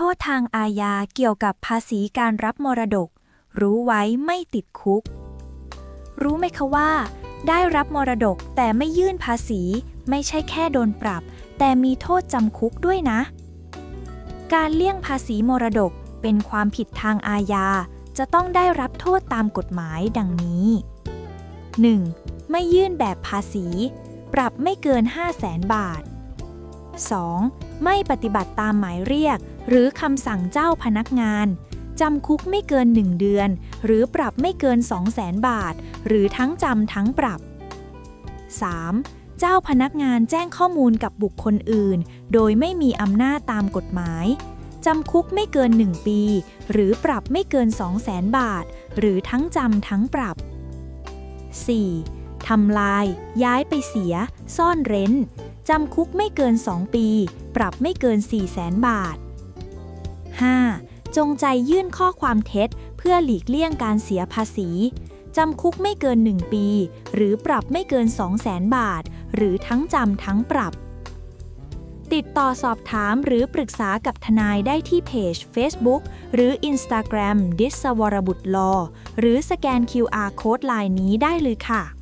โทษทางอาญาเกี่ยวกับภาษีการรับมรดก รู้ไว้ไม่ติดคุก รู้ไหมคะว่า ได้รับมรดกแต่ไม่ยื่นภาษี ไม่ใช่แค่โดนปรับ แต่มีโทษจำคุกด้วยนะ การเลี่ยงภาษีมรดกเป็นความผิดทางอาญา จะต้องได้รับโทษตามกฎหมายดังนี้ 1. ไม่ยื่นแบบภาษี ปรับไม่เกิน 5 0 0แสนบาท 2. ไม่ปฏิบัติตามหมายเรียก หรือคำสั่งเจ้าพนักงานจำคุกไม่เกิน 1 เดือน หรือปรับไม่เกิน 2 0 0แสนบาท หรือทั้งจำทั้งปรับ 3. เจ้าพนักงานแจ้งข้อมูลกับบุคคลอื่น โดยไม่มีอำนาจตามกฎหมายจำคุกไม่เกิน 1 ปี หรือปรับไม่เกิน 2 0 0แสนบาท หรือทั้งจำทั้งปรับ 4. ทำลาย ย้ายไปเสีย ซ่อนเร้น จำคุกไม่เกิน 2 ปี ปรับไม่เกิน 4 0 0แสนบาท 5. จงใจยื่นข้อความเท็จ เพื่อหลีกเลี่ยงการเสียภาษี จำคุกไม่เกิน 1 ปี หรือปรับไม่เกิน 2 0 0แสนบาท หรือทั้งจำทั้งปรับ ติดต่อสอบถามหรือปรึกษากับทนายได้ที่เพจ Facebook หรือ Instagram ดิสวรบุตรลอหรือสแกน QR Code ไลน์นี้ได้เลยค่ะ